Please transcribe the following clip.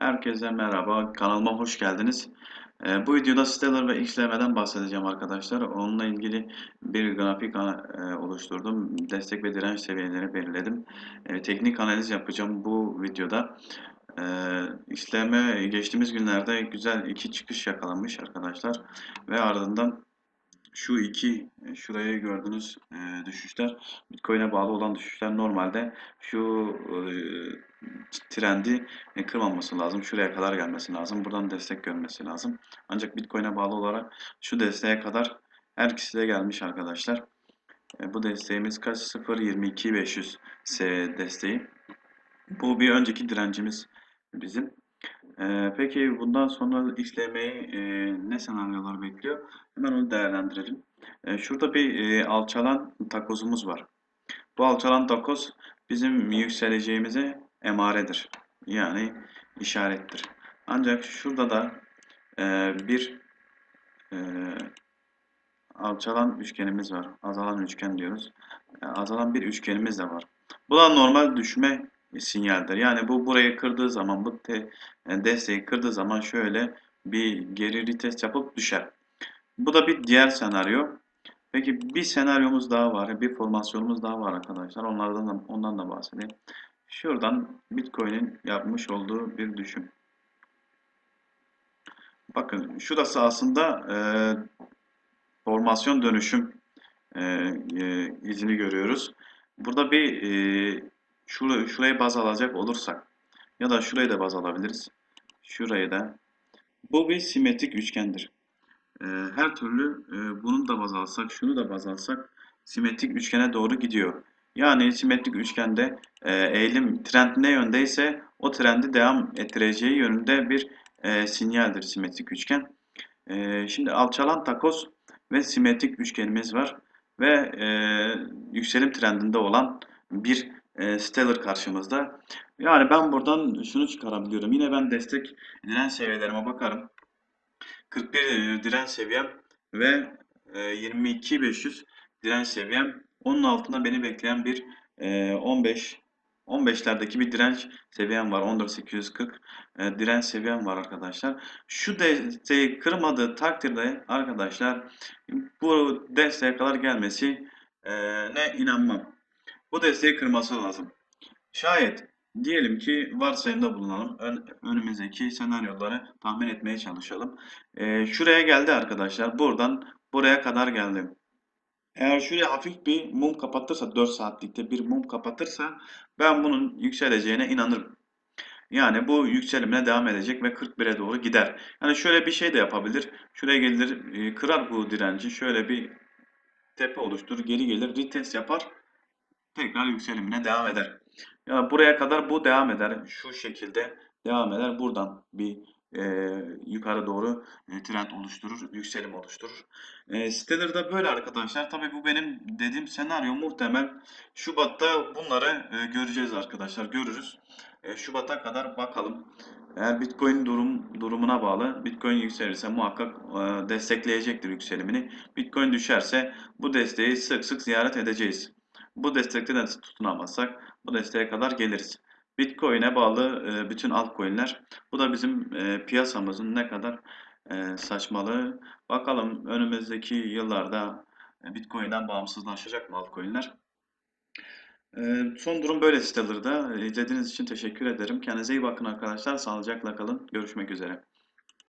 Herkese merhaba, kanalıma hoş geldiniz. Ee, bu videoda Stellar ve XLM'den bahsedeceğim arkadaşlar. Onunla ilgili bir grafik e, oluşturdum. Destek ve direnç seviyeleri belirledim. E, teknik analiz yapacağım bu videoda. E, XLM geçtiğimiz günlerde güzel iki çıkış yakalamış arkadaşlar. Ve ardından şu iki şurayı gördüğünüz e, düşüşler Bitcoin'e bağlı olan düşüşler normalde şu e, trendi e, kırmaması lazım. Şuraya kadar gelmesi lazım. Buradan destek görmesi lazım. Ancak Bitcoin'e bağlı olarak şu desteğe kadar her ikisi de gelmiş arkadaşlar. E, bu desteğimiz kaç? 0.22.500 S desteği. Bu bir önceki direncimiz bizim. Ee, peki bundan sonra işlemeyi e, ne senaryolar bekliyor? Hemen onu değerlendirelim. E, şurada bir e, alçalan takozumuz var. Bu alçalan takoz bizim yükseleceğimize emaredir. Yani işarettir. Ancak şurada da e, bir e, alçalan üçgenimiz var. Azalan üçgen diyoruz. E, azalan bir üçgenimiz de var. Bu da normal düşme sinyaldir. Yani bu burayı kırdığı zaman bu te, e, desteği kırdığı zaman şöyle bir geri retest yapıp düşer. Bu da bir diğer senaryo. Peki bir senaryomuz daha var. Bir formasyonumuz daha var arkadaşlar. Onlardan da, ondan da bahsedeyim. Şuradan Bitcoin'in yapmış olduğu bir düşüm. Bakın şurası aslında e, formasyon dönüşüm e, e, izini görüyoruz. Burada bir e, şurayı, şurayı baz alacak olursak ya da şurayı da baz alabiliriz. Şurayı da. Bu bir simetrik üçgendir. E, her türlü e, bunu da baz alsak, şunu da baz alsak simetrik üçgene doğru gidiyor. Yani simetrik üçgende e, eğilim trend ne yöndeyse o trendi devam ettireceği yönünde bir e, sinyaldir simetrik üçgen. E, şimdi alçalan takoz ve simetrik üçgenimiz var ve e, yükselim trendinde olan bir e, Stellar karşımızda. Yani ben buradan şunu çıkarabiliyorum. Yine ben destek direnç seviyelerime bakarım. 41 e, direnç seviyem ve e, 22.500 direnç seviyem. Onun altında beni bekleyen bir e, 15 15'lerdeki bir direnç seviyem var. 14.840 e, direnç seviyem var arkadaşlar. Şu desteği kırmadığı takdirde arkadaşlar bu desteğe kadar gelmesi e, ne inanmam. Bu desteği kırması lazım. Şayet diyelim ki varsayımda bulunalım. Ön, önümüzdeki senaryoları tahmin etmeye çalışalım. E, şuraya geldi arkadaşlar. Buradan buraya kadar geldi. Eğer şuraya hafif bir mum kapatırsa 4 saatlikte bir mum kapatırsa ben bunun yükseleceğine inanırım. Yani bu yükselimine devam edecek ve 41'e doğru gider. Yani şöyle bir şey de yapabilir. Şuraya gelir e, kırar bu direnci. Şöyle bir tepe oluşturur. Geri gelir retest yapar. Tekrar yükselimine devam eder. Yani buraya kadar bu devam eder. Şu şekilde devam eder. Buradan bir e, yukarı doğru e, trend oluşturur, yükselim oluşturur. E, Stellar'da böyle arkadaşlar. Tabii bu benim dediğim senaryo muhtemel. Şubat'ta bunları e, göreceğiz arkadaşlar. Görürüz. E, Şubat'a kadar bakalım. Eğer Bitcoin durum durumuna bağlı. Bitcoin yükselirse muhakkak e, destekleyecektir yükselimini. Bitcoin düşerse bu desteği sık sık ziyaret edeceğiz. Bu destekte de tutunamazsak bu desteğe kadar geliriz. Bitcoin'e bağlı e, bütün altcoin'ler. Bu da bizim e, piyasamızın ne kadar e, saçmalığı. Bakalım önümüzdeki yıllarda e, Bitcoin'den bağımsızlaşacak mı altcoin'ler? E, son durum böyle sitelerde. İzlediğiniz için teşekkür ederim. Kendinize iyi bakın arkadaşlar. Sağlıcakla kalın. Görüşmek üzere.